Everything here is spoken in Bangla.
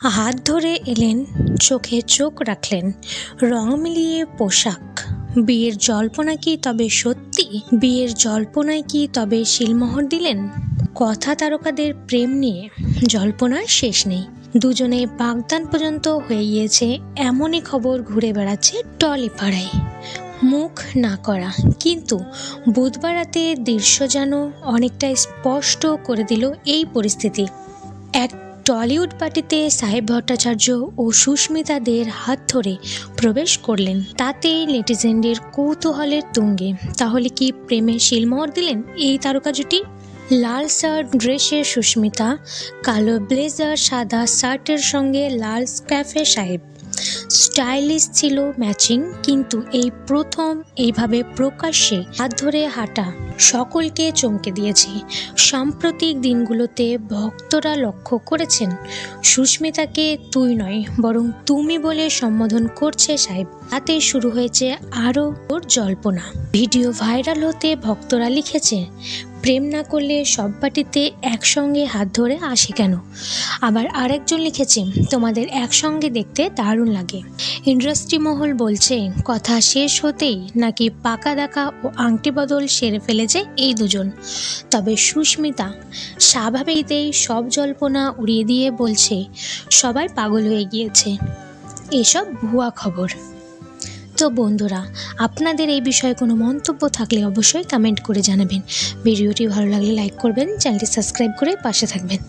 হাত ধরে এলেন, চোখে চোখ রাখলেন, রং মিলিয়ে পোশাক। বিয়ের জল্পনা কি তবে সত্যি? বিয়ের জল্পনায় কি তবে শিলমোহর দিলেন? কথা তারকাদের প্রেম নিয়ে জল্পনার শেষ নেই। দুজনে বাগদান পর্যন্ত হয়ে গিয়েছে, এমনই খবর ঘুরে বেড়াচ্ছে টলিপাড়ায় মুখ না করা, কিন্তু বুধবার রাতে দৃশ্য যেন অনেকটা স্পষ্ট করে দিল এই পরিস্থিতি। এক টলিউড পার্টিতে সাহেব ভট্টাচার্য ও সুস্মিতাদের হাত ধরে প্রবেশ করলেন। তাতে নেটিজেনদের কৌতূহলের তুঙ্গে। তাহলে কি প্রেমে শিলমোহর দিলেন এই তারকা জুটি লাল শার্ট, ড্রেসে সুস্মিতা, কালো ব্লেজার, সাদা শার্টের সঙ্গে লাল স্ক্যাফে সাহেব। স্টাইলিশ ছিল ম্যাচিং, কিন্তু এই প্রথম এইভাবে প্রকাশ্যে হাত ধরে হাঁটা সকলকে চমকে দিয়েছে। সাম্প্রতিক দিনগুলোতে ভক্তরা লক্ষ্য করেছেন, সুস্মিতাকে তুই নয়, বরং তুমি বলে সম্বোধন করছে সাহেব। তাতে শুরু হয়েছে আরও ওর জল্পনা। ভিডিও ভাইরাল হতে ভক্তরা লিখেছে প্রেম না করলে সব পার্টিতে একসঙ্গে হাত ধরে আসে কেন? আবার আরেকজন লিখেছে, তোমাদের একসঙ্গে দেখতে দারুণ লাগে। ইন্ডাস্ট্রি মহল বলছে, কথা শেষ হতেই নাকি পাকা দেখা ও আংটি বদল সেরে ফেলেছে এই দুজন। তবে সুস্মিতা স্বাভাবিকতেই সব জল্পনা উড়িয়ে দিয়ে বলছে, সবাই পাগল হয়ে গিয়েছে। এসব ভুয়া খবর। তো বন্ধুরা, আপনাদের এই বিষয়ে কোনো মন্তব্য থাকলে অবশ্যই কমেন্ট করে জানাবেন। ভিডিওটি ভালো লাগলে লাইক করবেন চ্যানেলটি সাবস্ক্রাইব করে পাশে থাকবেন।